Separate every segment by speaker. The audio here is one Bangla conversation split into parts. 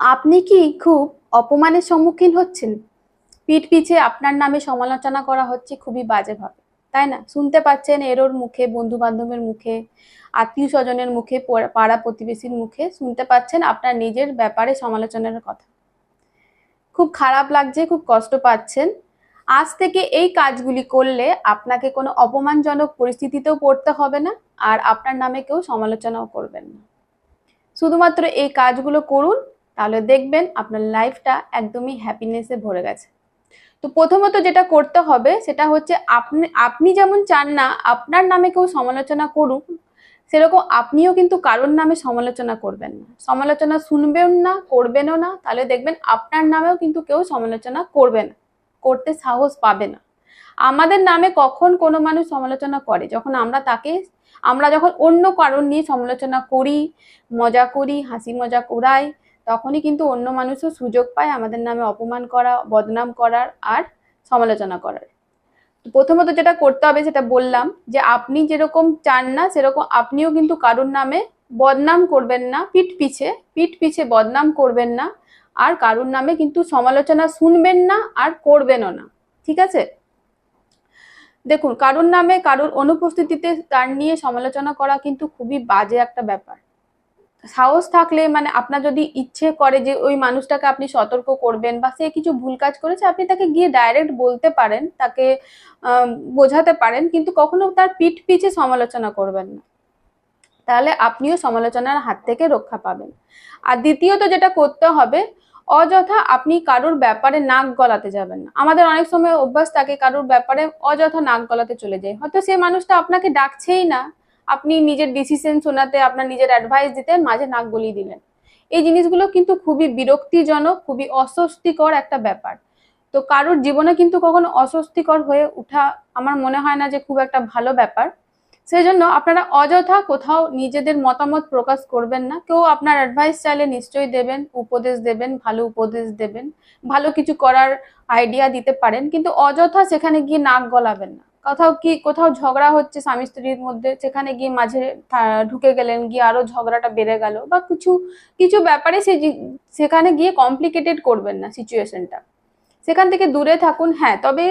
Speaker 1: আপনি কি খুব অপমানের সম্মুখীন হচ্ছেন? পিঠ পিছে আপনার নামে সমালোচনা করা হচ্ছে খুবই বাজেভাবে, তাই না? শুনতে পাচ্ছেন এরোর মুখে বন্ধু বান্ধবের মুখে আত্মীয় স্বজনের মুখে পাড়া প্রতিবেশীর মুখে, শুনতে পাচ্ছেন আপনার নিজের ব্যাপারে সমালোচনার কথা। খুব খারাপ লাগছে, খুব কষ্ট পাচ্ছেন। আজ থেকে এই কাজগুলি করলে আপনাকে কোনো অপমানজনক পরিস্থিতিতেও পড়তে হবে না, আর আপনার নামে কেউ সমালোচনাও করবেন না। শুধুমাত্র এই কাজগুলো করুন তাহলে দেখবেন আপনার লাইফটা একদমই হ্যাপিনেসে ভরে গেছে। তো প্রথমত যেটা করতে হবে, সেটা হচ্ছে আপনি আপনি যেমন চান না, আপনার নামে কেউ সমালোচনা করুক, সেরকম আপনিও কিন্তু কারোর নামে সমালোচনা করবেন না। সমালোচনা শুনবেন না, করবেনও না, তাহলে দেখবেন আপনার নামেও কিন্তু কেউ সমালোচনা করবে না, করতে সাহস পাবে না। আমাদের নামে কখন কোনো মানুষ সমালোচনা করে? যখন আমরা তাকে, আমরা যখন অন্য কারণ নিয়ে সমালোচনা করি, মজা করি, হাসি মজা করাই তখনই কিন্তু অন্য মানুষও সুযোগ পায় আমাদের নামে অপমান করা, বদনাম করার আর সমালোচনা করার। প্রথমত যেটা করতে হবে সেটা বললাম যে আপনি যেরকম চান না সেরকম আপনিও কিন্তু কারোর নামে বদনাম করবেন না, পিঠ পিছে পিঠ পিছে বদনাম করবেন না আর কারোর নামে কিন্তু সমালোচনা শুনবেন না আর করবেনও না, ঠিক আছে? দেখুন, কারোর নামে কারোর অনুপস্থিতিতে তার নিয়ে সমালোচনা করা কিন্তু খুবই বাজে একটা ব্যাপার। সাহস থাকলে মানে আপনার যদি ইচ্ছে করে যে ওই মানুষটাকে আপনি সতর্ক করবেন বা সে কিছু ভুল কাজ করেছে, আপনি তাকে গিয়ে ডাইরেক্ট বলতে পারেন, তাকে বোঝাতে পারেন, কিন্তু কখনো তার পিঠ পিছে সমালোচনা করবেন না। তাহলে আপনিও সমালোচনার হাত থেকে রক্ষা পাবেন। আর দ্বিতীয়ত যেটা করতে হবে, অযথা আপনি কারোর ব্যাপারে নাক গলাতে যাবেন না। আমাদের অনেক সময় অভ্যাস থাকে কারোর ব্যাপারে অযথা নাক গলাতে চলে যায়। হয়তো সে মানুষটা আপনাকে ডাকছেই না আপনি নিজের ডিসিশন শোনাতে, আপনার নিজের অ্যাডভাইস দিতে, মাঝে নাক গলিয়ে দিলেন। এই জিনিসগুলো কিন্তু খুবই বিরক্তিজনক, খুবই অস্বস্তিকর একটা ব্যাপার। তো কারোর জীবনে কিন্তু কখনো অস্বস্তিকর হয়ে ওঠা আমার মনে হয় না যে খুব একটা ভালো ব্যাপার। সেই জন্য আপনারা অযথা কোথাও নিজেদের মতামত প্রকাশ করবেন না। কেউ আপনার অ্যাডভাইস চাইলে নিশ্চয়ই দেবেন, উপদেশ দেবেন, ভালো উপদেশ দেবেন, ভালো কিছু করার আইডিয়া দিতে পারেন, কিন্তু অযথা সেখানে গিয়ে নাক গলাবেন না। কোথাও কি, কোথাও ঝগড়া হচ্ছে স্বামী স্ত্রীর মধ্যে, সেখানে গিয়ে মাঝে ঢুকে গেলেন, গিয়ে আরও ঝগড়াটা বেড়ে গেল বা কিছু কিছু ব্যাপারে সে সেখানে গিয়ে কমপ্লিকেটেড করবেন না সিচুয়েশনটা সেখান থেকে দূরে থাকুন হ্যাঁ তবে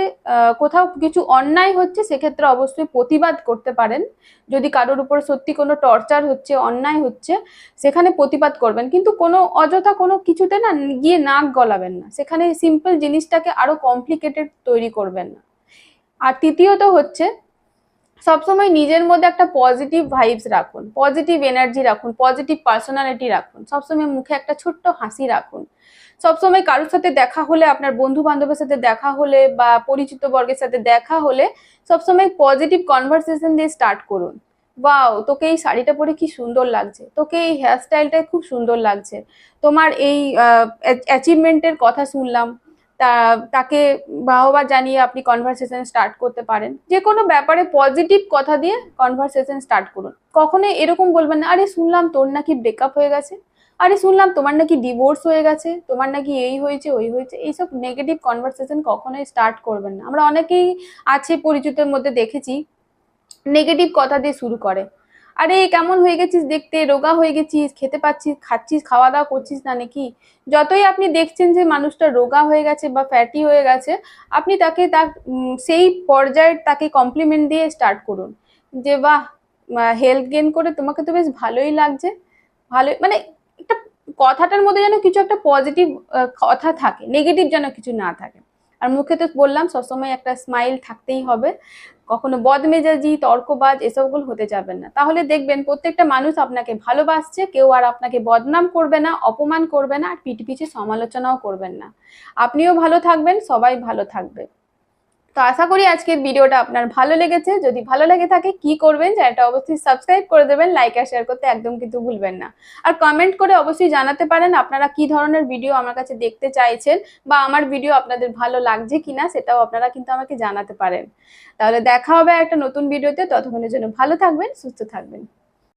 Speaker 1: কোথাও কিছু অন্যায় হচ্ছে সেক্ষেত্রে অবশ্যই প্রতিবাদ করতে পারেন। যদি কারোর উপর সত্যি কোনো টর্চার হচ্ছে, অন্যায় হচ্ছে, সেখানে প্রতিবাদ করবেন। কিন্তু কোনো অযথা কোনো কিছুতে না, গিয়ে নাক গলাবেন না। সেখানে সিম্পল জিনিসটাকে আরও কমপ্লিকেটেড তৈরি করবেন না। আর তৃতীয়ত হচ্ছে, সবসময় নিজের মধ্যে একটা পজিটিভ ভাইবস রাখুন পজিটিভ এনার্জি রাখুন পজিটিভ পার্সোনালিটি রাখুন, সবসময় মুখে একটা ছোট্ট হাসি রাখুন। সবসময় কারোর সাথে দেখা হলে, আপনার বন্ধু বান্ধবের সাথে দেখা হলে বা পরিচিত বর্গের সাথে দেখা হলে, সবসময় পজিটিভ কনভারসেশন দিয়ে স্টার্ট করুন। বাও তোকে এই শাড়িটা পরে কি সুন্দর লাগছে, তোকে এই হেয়ার স্টাইলটা খুব সুন্দর লাগছে। তোমার এই অ্যাচিভমেন্টের কথা শুনলাম তা, তাকে বাহবা জানিয়ে আপনি কনভারসেশন স্টার্ট করতে পারেন। যে কোনো ব্যাপারে পজিটিভ কথা দিয়ে কনভারসেশন স্টার্ট করুন। কখনোই এরকম বলবেন না, আরে শুনলাম তোর নাকি ব্রেকআপ হয়ে গেছে। আরে শুনলাম তোমার নাকি ডিভোর্স হয়ে গেছে। তোমার নাকি এই হয়েছে, ওই হয়েছে। এইসব নেগেটিভ কনভারসেশন কখনোই স্টার্ট করবেন না। আমরা অনেকেই আছে পরিচিতের মধ্যে দেখেছি নেগেটিভ কথা দিয়ে শুরু করে। আরে, কেমন হয়ে গেছিস দেখতে? রোগা হয়ে গেছিস, খেতে পাচ্ছিস, খাচ্ছিস খাওয়া দাওয়া করছিস না নাকি? যতই আপনি দেখছেন যে মানুষটা রোগা হয়ে গেছে বা ফ্যাটি হয়ে গেছে, আপনি তাকে তার সেই পর্যায়ে তাকে কমপ্লিমেন্ট দিয়ে স্টার্ট করুন। যে, বাহ হেলথ গেন করে তোমাকে তো বেশ ভালোই লাগছে। ভালোই মানে একটা কথাটার মধ্যে যেন কিছু একটা পজিটিভ কথা থাকে নেগেটিভ যেন কিছু না থাকে। আর মুখে তো বললাম, সবসময় একটা স্মাইল থাকতেই হবে। কখনো বদমেজাজি, তর্কবাজ এসবগুলো হতে যাবেন না। তাহলে দেখবেন প্রত্যেকটা মানুষ আপনাকে ভালোবাসছে, কেউ আর আপনাকে বদনাম করবে না, অপমান করবে না, আর পিঠ পিছে সমালোচনাও করবেন না। আপনিও ভালো থাকবেন, সবাই ভালো থাকবে। তো আশা করি আজকের ভিডিওটা আপনার ভালো লেগেছে। যদি ভালো লেগে থাকে, কি করবেন চ্যানেলটা অবশ্যই সাবস্ক্রাইব করে দেবেন, লাইক আর শেয়ার করতে একদম কিন্তু ভুলবেন না। আর কমেন্ট করে অবশ্যই জানাতে পারেন আপনারা কি ধরনের ভিডিও আমার কাছে দেখতে চাইছেন বা আমার ভিডিও আপনাদের ভালো লাগছে কিনা সেটাও আপনারা কিন্তু আমাকে জানাতে পারেন। তাহলে দেখা হবে একটা নতুন ভিডিওতে, ততক্ষণের জন্য ভালো থাকবেন, সুস্থ থাকবেন।